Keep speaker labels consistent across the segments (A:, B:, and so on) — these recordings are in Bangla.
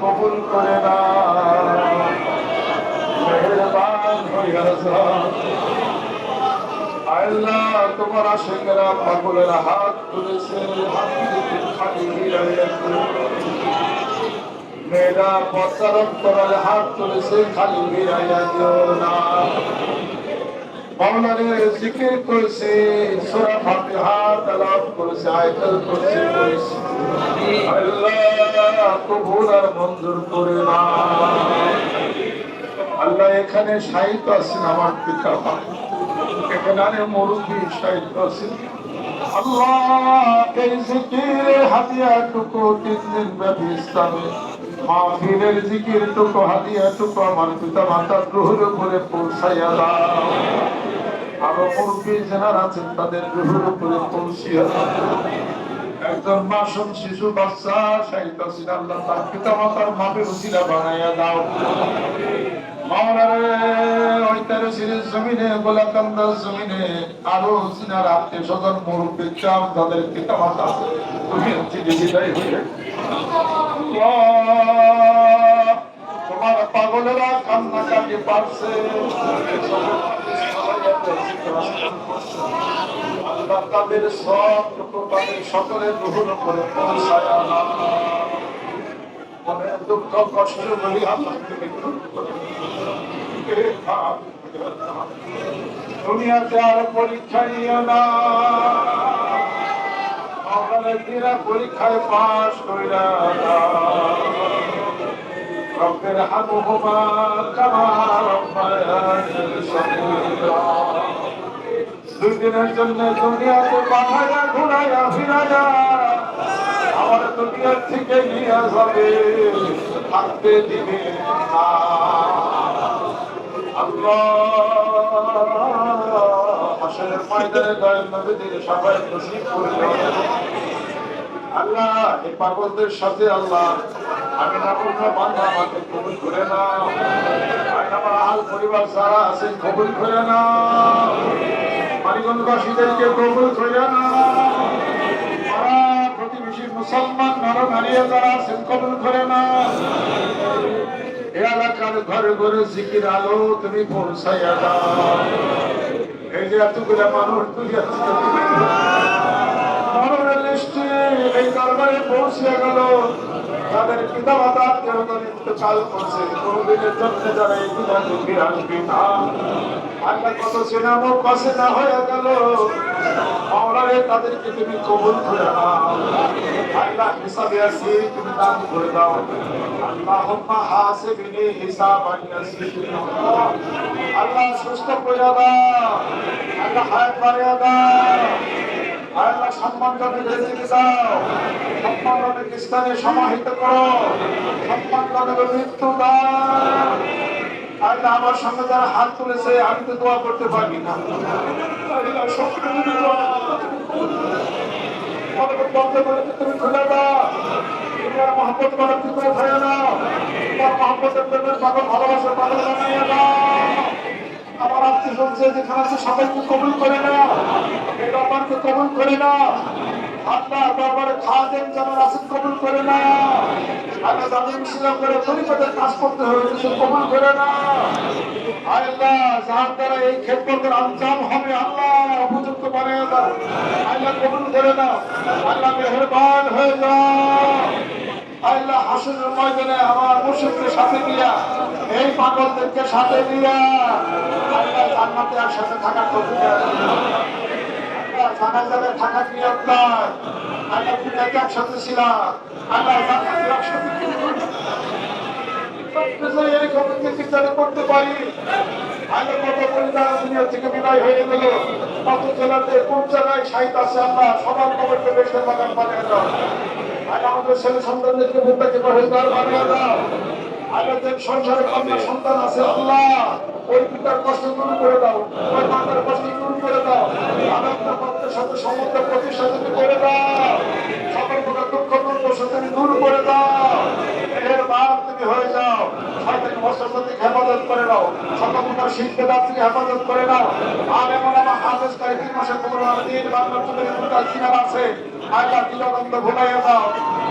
A: কবুল করে না। আল্লাহ, তোমার আশেকেরা পাগলের হাত তুলেছে। মেয়েরা পদ্মারণ করার হাত তুলেছে, খালি হিরাইয়া দিও না মাওলারে জিকির করেছে, সূরা ফাতিহা তেলাওয়াত করেছে, আয়াতুল কুরসি করেছে আল্লাহ করে জিকির মাহফিলের জিকির টুকু আমার পিতা গ্রহের উপরে পৌঁছাইয়া আরও মুরব্বী আছেন, তাদের গ্রহের উপরে পৌঁছিয়া একজন মাসুম শিশু বাচ্চা, শাহিদ আল্লাহ তার পিতা মাতার মাপের উচিলা বানাইয়া দাও। মাওলারে পাগলেরা কান্না কাটি পারছে। আল্লাহ তাদের সব মনের দুঃখ, কষ্ট, বলি আল্লাহ দুনিয়াতে আর পরীক্ষা নিও না। পরীক্ষায় পাশ কইরা রব্বের হামহুমা কামা রব্বায়ানি সগীরা দুই দিনের জন্য দুনিয়াতে পাঠাইয়া ঘুরাইয়া ফিরাইয়া, আমার দুনিয়ার থেকে নিয়ে যাবে, থাকতে দিবে না। হাসরের ময়দানে দয়াল সবাই নসিব করে আল্লাহ, এই পাগলদের সাথে আল্লাহ, আমি না করব বান্ধা আমাকে কবুল করে না আমার আহাল পরিবার যারা আছেন কবুল করে না মানিগঞ্জবাসীদেরকে কবুল করে প্রতিবেশী মুসলমান নর নারীরা যারা আছেন কবুল করে না। এলাকার ঘরে ঘরে জিকির আলো তুমি পৌঁছাইয়া দাও। এই যে এতগুলা মানুষ তুই মরণের এই কারবারে পৌঁছে গেল। তাদের পিতা মাতা কেরকম ইন্তকাল করছে। কোনদিনের জন্য যারা এই দুনিয়াতে ফিরে আসবে না। আল্লাহ কত সিনেমা কাছে না হয়ে গেল। মাওলারে তাদেরকে তুমি কবুল করে আল্লাহ হিসাবে আসি তুমি দান করে দাও। আল্লাহুম্মা হাসিবনি হিসাবান ইয়াসিরা আল্লাহ সুস্থ করে দাও। আল্লাহ হায়াত বাড়িয়ে দাও। আল্লাহ সম্মানজনক রেজিকে দাও। সম্মানজনক স্থানে সমাহিত করো। সম্মানজনক মৃত্যু দাও আল্লাহ আমার সঙ্গে যারা হাত তুলেছে, আমি তো দোয়া করতে পারি না। করো। তুমি খুলে দাও। মহব্বত করে তুমি খাইয়ে দাও। তোমার মহব্বতের প্রেমের পাগল ভালোবাসার পাগল বানিয়ে দাও। আমার আত্মীয় যেখানে আছে, সবাইকে কবুল করে না এই ব্যাপারকে কবুল করে না আল্লাহ দরবারে খাদেন যেমন আছেন কবুল করে না। আল্লাহ দাবি মিশ্রা করে তরিকতের কাজ করতে হয়েছে কবুল করে না। যার দ্বারা এই ক্ষেত্রের আঞ্জাম হবে, আল্লাহ উপযুক্ত বানিয়ে দাও। আল্লাহ, কবুল না আল্লাহ মেহরবান হয়ে যাও। আল্লাহ হাসনের ময়দানে আমার মুর্শিদকে সাথে দিয়া এই পাগলদেরকে সাথে দিয়া আল্লাহ জান্নাতে একসাথে থাকার তৌফিক জানা জায়গায় থাকার নিয়ম নয় আল্লাহ একসাথে একসাথে করতে পারি। আগে পরিবার হয়ে গেল। কত জেলাতে, কোন জায়গায় সাহিত্য আছে আমরা সবার খবরকে বেশি বাগান বানিয়ে আমাদের ছেলে সন্তানদেরকে মুদ্রাকে পরিষ্কার বানিয়ে দাও আমাদের সংসারে কন্যা সন্তান আছে, আল্লাহ, ওই পিতার কষ্ট দূর করে দাও ওই মাতার কষ্ট দূর করে দাও আনন্দ পত্রের সাথে সমস্ত প্রতিষ্ঠা করে দাও। সকল দুঃখ দুর্দশা দূর করে দাও। এর তুমি হয়ে যাও। হেফাজত করে নাও। হেফাজত করে নাও। আর এমন আমার তিন মাসের দিন চলে আছে। দিলবন্ধ ঘুমাইয়া দাও।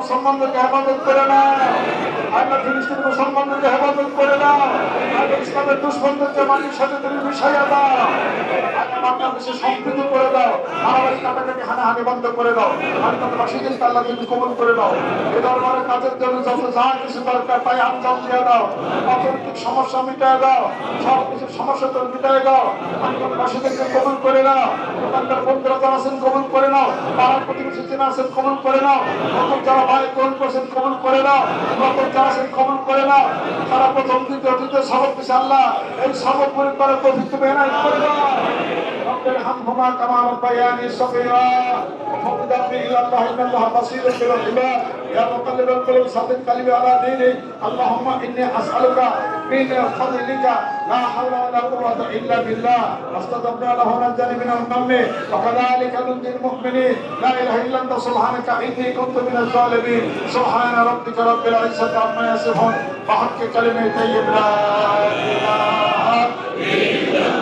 A: মুসলমানদেরকে হেফাজত করে নাও আল্লাহ ফিলিস্তিন মুসলমানদেরকে হেফাজত করে দাও আল্লাহ ইসলামের দুশ্মনদেরকে মাটির সাথে তুমি মিশাইয়া দাও। আল্লাহ বাংলাদেশে করে দাও। মারামারি কাটাকাটি করে দাও। করে দাও। কাজের জন্য কিছু তাই দিয়ে দাও। সমস্যা মিটায় দাও। সব কিছু সমস্যা মিটায় দাও। কবুল করে করে নাও। করে নাও। যারা ভাই গ্রহণ করছেন কবুল করে নাও নতুন আছেন কবুল করে নাও তারা প্রথম দিন চতুর্থ সবক দিছে আল্লাহ। এই সবক পরিবারের প্রভৃতি মেহনত করে দাও رب ارحمهما كما ربياني صغيرا. أمري إلى الله إن الله بصير بالعباد. يا مقلب القلوب ثبت قلبي على دينك. اللهم إني أسألك من فضلك. لا حول ولا قوة إلا بالله. واستغفر له نجني من الغم وكذلك ننجي المؤمنين. لا إله إلا أنت سبحانك إني كنت من الظالمين. سبحان ربك رب العزة عما يصفون. وحق طيب لا إله إلا